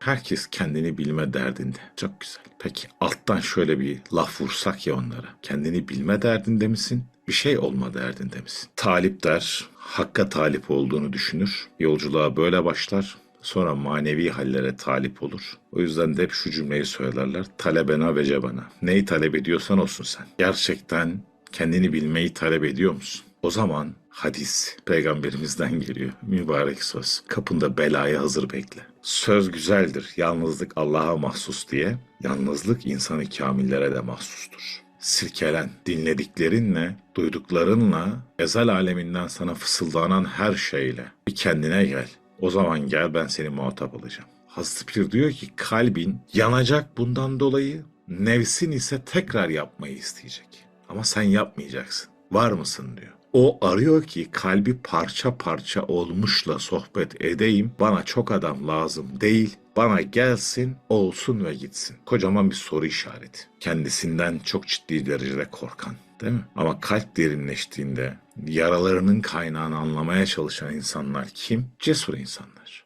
Herkes kendini bilme derdinde. Çok güzel. Peki alttan şöyle bir laf vursak ya onlara. Kendini bilme derdinde misin? Bir şey olma derdinde misin? Talip der, hakka talip olduğunu düşünür. Yolculuğa böyle başlar. Sonra manevi hallere talip olur. O yüzden de hep şu cümleyi söylerler. Talebena ve cebena. Neyi talep ediyorsan olsun sen. Gerçekten kendini bilmeyi talep ediyor musun? O zaman hadis peygamberimizden geliyor. Mübarek söz. Kapında belaya hazır bekle. Söz güzeldir. Yalnızlık Allah'a mahsus diye. Yalnızlık insanı kamillere de mahsustur. Sirkelen, dinlediklerinle, duyduklarınla, ezel aleminden sana fısıldanan her şeyle bir kendine gel. O zaman gel ben seni muhatap alacağım. Hazreti Pir diyor ki kalbin yanacak bundan dolayı, nefsin ise tekrar yapmayı isteyecek. Ama sen yapmayacaksın. Var mısın diyor. O arıyor ki kalbi parça parça olmuşla sohbet edeyim. Bana çok adam lazım değil. Bana gelsin, olsun ve gitsin. Kocaman bir soru işareti. Kendisinden çok ciddi derecede korkan. Değil mi? Ama kalp derinleştiğinde yaralarının kaynağını anlamaya çalışan insanlar kim? Cesur insanlar.